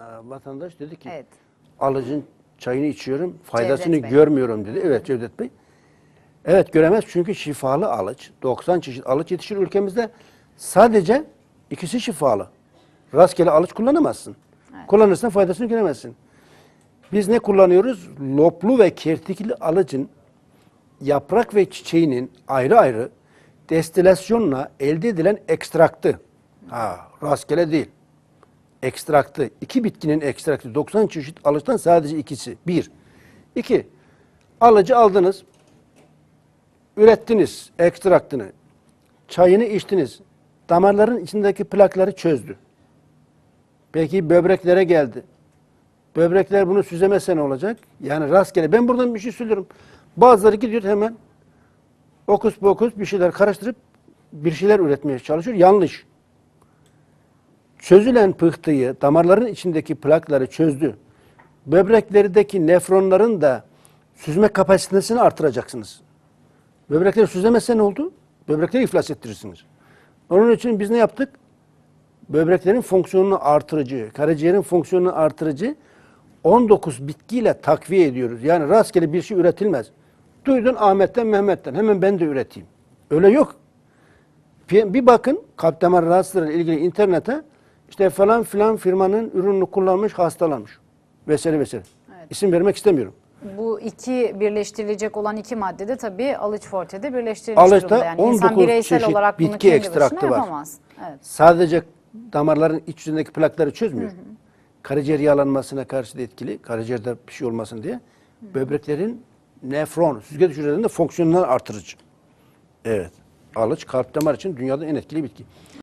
e, vatandaş dedi ki Evet. alıcın çayını içiyorum, faydasını Cevdet Bey. görmüyorum dedi. Evet Cevdet Bey. Evet göremez çünkü şifalı alıç. 90 çeşit alıç yetişir ülkemizde. Sadece ikisi şifalı. Rastgele alıç kullanamazsın. Kullanırsan faydasını göremezsin. Biz ne kullanıyoruz? Loplu ve kertikli alıcın yaprak ve çiçeğinin ayrı ayrı destilasyonla elde edilen ekstraktı. Ha, rastgele değil. Ekstraktı. iki bitkinin ekstraktı. 90 çeşit alıçtan sadece ikisi. Bir. İki. Alıcı aldınız. Ürettiniz ekstraktını. Çayını içtiniz. Damarların içindeki plakları çözdü. Peki böbreklere geldi. Böbrekler bunu süzemezse ne olacak? Yani rastgele. Ben buradan bir şey söylüyorum. Bazıları gidiyor hemen okus pokus bir şeyler karıştırıp bir şeyler üretmeye çalışıyor. Yanlış. Çözülen pıhtıyı, damarların içindeki plakları çözdü. Böbreklerdeki nefronların da süzme kapasitesini artıracaksınız. Böbrekleri süzemezse ne oldu? Böbrekleri iflas ettirirsiniz. Onun için biz ne yaptık? böbreklerin fonksiyonunu artırıcı, karaciğerin fonksiyonunu artırıcı 19 bitkiyle takviye ediyoruz. Yani rastgele bir şey üretilmez. Duydun Ahmet'ten, Mehmet'ten. Hemen ben de üreteyim. Öyle yok. Bir bakın kalp damar rahatsızlığıyla ilgili internete işte falan filan firmanın ürününü kullanmış, hastalanmış. Vesaire vesaire. İsim vermek istemiyorum. Bu iki birleştirilecek olan iki madde de tabii alıç fortede birleştirilmiş Alıçta durumda. Yani insan 19 bireysel çeşit olarak bunu bitki kendi ekstraktı var. yapamaz. Evet. Sadece damarların iç yüzündeki plakları çözmüyor. Karaciğer yağlanmasına karşı da etkili. Karaciğerde bir şey olmasın diye. Böbreklerin nefron, süzgeç hücrelerinde fonksiyonları artırıcı. Evet. Alıç kalp damar için dünyada en etkili bitki.